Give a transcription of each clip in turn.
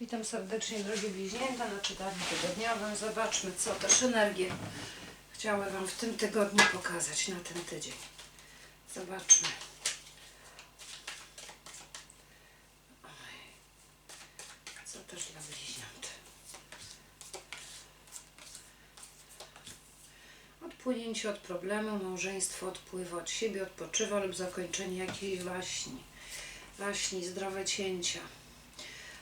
Witam serdecznie drogie bliźnięta na czytaniu tygodniowym. Zobaczmy co też energie chciały Wam w tym tygodniu pokazać na ten tydzień. Zobaczmy. Co też dla bliźniąt. Odpłynięcie od problemu, małżeństwo odpływa od siebie, odpoczywa lub zakończenie jakiejś waśni. Waśni, zdrowe cięcia.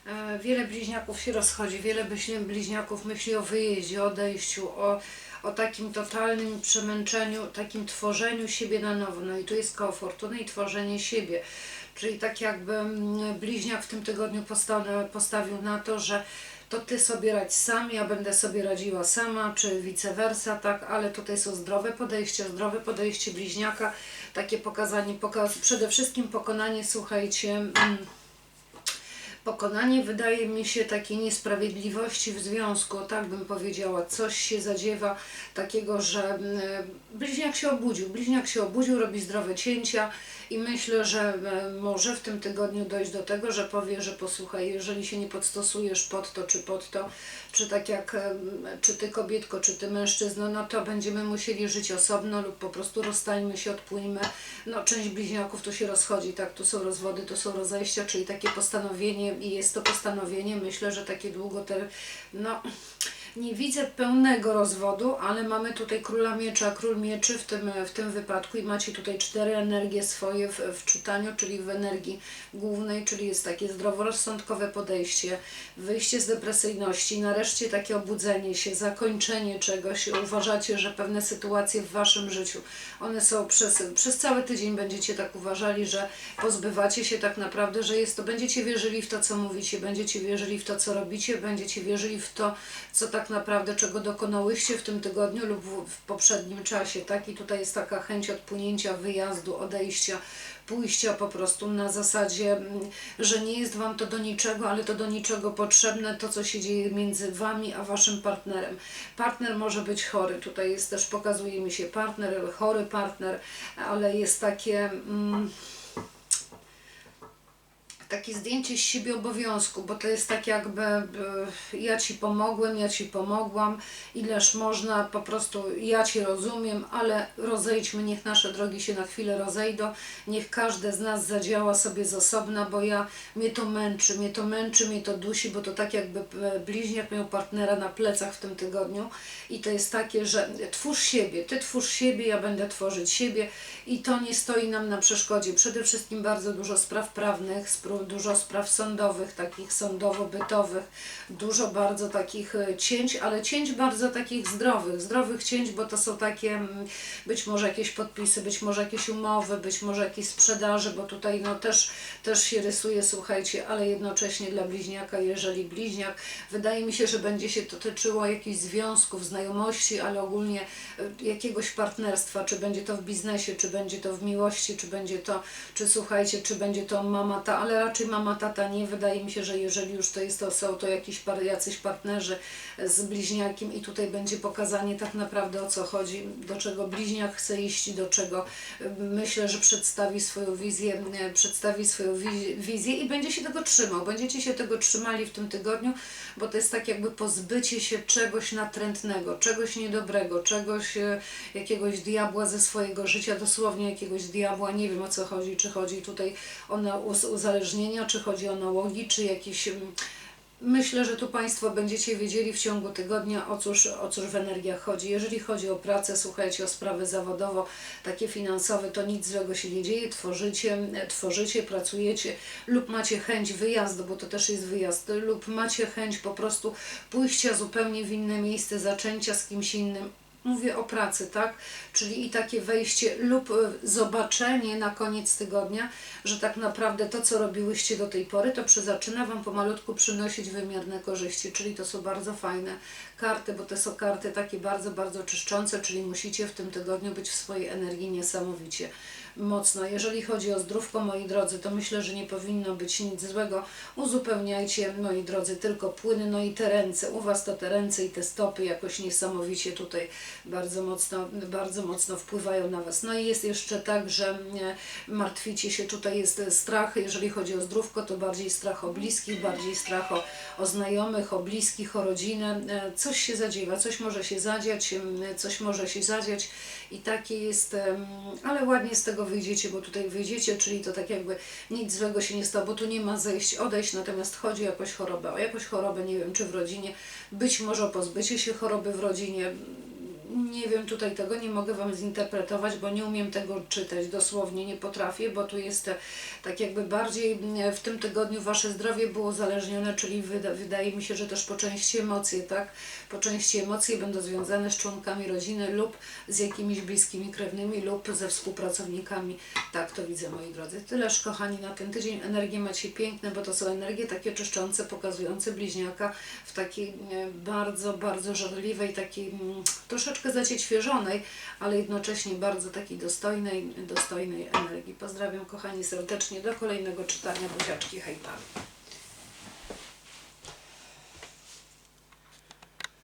E, Wiele bliźniaków się rozchodzi, wiele bliźni- bliźniaków myśli o wyjeździe, odejściu, o, o takim totalnym przemęczeniu, takim tworzeniu siebie na nowo. No i tu jest koło fortuny i tworzenie siebie. Czyli tak jakby mm, bliźniak w tym tygodniu posta- postawił na to, że to ty sobie radź sam, ja będę sobie radziła sama, czy vice versa, tak, ale tutaj są zdrowe podejście, zdrowe podejście bliźniaka, takie pokazanie, poka- przede wszystkim pokonanie, słuchajcie, mm, pokonanie wydaje mi się takiej niesprawiedliwości w związku, tak bym powiedziała, coś się zadziewa takiego, że mm, bliźniak się obudził, bliźniak się obudził, robi zdrowe cięcia i myślę, że e, może w tym tygodniu dojść do tego, że powie, że posłuchaj, jeżeli się nie podstosujesz pod to czy pod to, czy tak jak, em, czy ty kobietko, czy ty mężczyzno, no to będziemy musieli żyć osobno lub po prostu rozstańmy się, odpłyńmy. No część bliźniaków tu się rozchodzi, tak, tu są rozwody, tu są rozejścia, czyli takie postanowienie i jest to postanowienie, myślę, że takie długoter... no nie widzę pełnego rozwodu, ale mamy tutaj króla miecza, król mieczy w tym, w tym wypadku i macie tutaj cztery energie swoje w, w czytaniu, czyli w energii głównej, czyli jest takie zdroworozsądkowe podejście, wyjście z depresyjności, nareszcie takie obudzenie się, zakończenie czegoś. Uważacie, że pewne sytuacje w Waszym życiu, one są przez, przez cały tydzień będziecie tak uważali, że pozbywacie się tak naprawdę, że jest to, będziecie wierzyli w to, co mówicie, będziecie wierzyli w to, co robicie, będziecie wierzyli w to, co tak naprawdę, czego dokonałyście w tym tygodniu lub w, w poprzednim czasie, tak? I tutaj jest taka chęć odpłynięcia, wyjazdu, odejścia, pójścia po prostu na zasadzie, mm, że nie jest Wam to do niczego, ale to do niczego potrzebne, to co się dzieje między Wami a Waszym partnerem. Partner może być chory, tutaj jest też, pokazuje mi się partner, chory partner, ale jest takie... Mm, takie zdjęcie z siebie obowiązku, bo to jest tak jakby e, ja Ci pomogłem, ja Ci pomogłam, ileż można, po prostu ja Cię rozumiem, ale rozejdźmy, niech nasze drogi się na chwilę rozejdą, niech każde z nas zadziała sobie z osobna, bo ja, mnie to męczy, mnie to męczy, mnie to dusi, bo to tak jakby e, bliźniak miał partnera na plecach w tym tygodniu i to jest takie, że twórz siebie, Ty twórz siebie, ja będę tworzyć siebie i to nie stoi nam na przeszkodzie. Przede wszystkim bardzo dużo spraw prawnych, spró- dużo spraw sądowych, takich sądowo-bytowych, dużo bardzo takich e, cięć, ale cięć bardzo takich zdrowych, zdrowych cięć, bo to są takie mm, być może jakieś podpisy, być może jakieś umowy, być może jakieś sprzedaży, bo tutaj no też, też się rysuje, słuchajcie, ale jednocześnie dla bliźniaka, jeżeli bliźniak, wydaje mi się, że będzie się to tyczyło jakichś związków, znajomości, ale ogólnie e, jakiegoś partnerstwa, czy będzie to w biznesie, czy będzie to w miłości, czy będzie to, czy słuchajcie, czy będzie to mama, ta, ale raczej mama, tata nie. Wydaje mi się, że jeżeli już to jest, to są to jakiś par, jacyś partnerzy z bliźniakiem i tutaj będzie pokazanie tak naprawdę o co chodzi, do czego bliźniak chce iść, do czego e, myślę, że przedstawi swoją wizję, e, przedstawi swoją wi- wizję i będzie się tego trzymał. Będziecie się tego trzymali w tym tygodniu, bo to jest tak jakby pozbycie się czegoś natrętnego, czegoś niedobrego, czegoś, e, jakiegoś diabła ze swojego życia, dosłownie jakiegoś diabła, nie wiem o co chodzi, czy chodzi tutaj o na- czy chodzi o nałogi, czy jakieś... mm, Myślę, że tu Państwo będziecie wiedzieli w ciągu tygodnia, o cóż, o cóż w energiach chodzi. Jeżeli chodzi o pracę, słuchajcie, o sprawy zawodowo, takie finansowe, to nic złego się nie dzieje. Tworzycie, tworzycie, pracujecie lub macie chęć wyjazdu, bo to też jest wyjazd, lub macie chęć po prostu pójścia zupełnie w inne miejsce, zaczęcia z kimś innym. Mówię o pracy, tak? Czyli i takie wejście lub e, zobaczenie na koniec tygodnia, że tak naprawdę to, co robiłyście do tej pory, to przy, zaczyna Wam pomalutku przynosić wymierne korzyści, czyli to są bardzo fajne karty, bo to są karty takie bardzo, bardzo czyszczące, czyli musicie w tym tygodniu być w swojej energii niesamowicie. Mocno. Jeżeli chodzi o zdrówko, moi drodzy, to myślę, że nie powinno być nic złego. Uzupełniajcie, moi drodzy, tylko płyny, no i te ręce. U Was to te ręce i te stopy jakoś niesamowicie tutaj bardzo mocno, bardzo mocno wpływają na Was. No i jest jeszcze tak, że e, martwicie się, tutaj jest strach, jeżeli chodzi o zdrówko, to bardziej strach o bliskich, bardziej strach o, o znajomych, o bliskich, o rodzinę. E, Coś się zadziewa, coś może się zadziać, coś może się zadziać i takie jest, ale ładnie z tego wyjdziecie, bo tutaj wyjdziecie, czyli to tak jakby nic złego się nie stało, bo tu nie ma zejść, odejść, natomiast chodzi o jakąś chorobę, o jakąś chorobę, nie wiem, czy w rodzinie, być może o pozbycie się choroby w rodzinie, nie wiem, tutaj tego nie mogę Wam zinterpretować, bo nie umiem tego czytać dosłownie, nie potrafię, bo tu jest e, tak jakby bardziej e, w tym tygodniu Wasze zdrowie było uzależnione, czyli wyda, wydaje mi się, że też po części emocje, tak? Po części emocje będą związane z członkami rodziny lub z jakimiś bliskimi krewnymi lub ze współpracownikami. Tak to widzę, moi drodzy. Tyleż, kochani, na ten tydzień energie macie piękne, bo to są energie takie czyszczące, pokazujące bliźniaka w takiej e, bardzo, bardzo żarliwej, takiej mm, troszeczkę zacieświeżonej, ale jednocześnie bardzo takiej dostojnej, dostojnej energii. Pozdrawiam kochani serdecznie do kolejnego czytania buziaczki hejpa.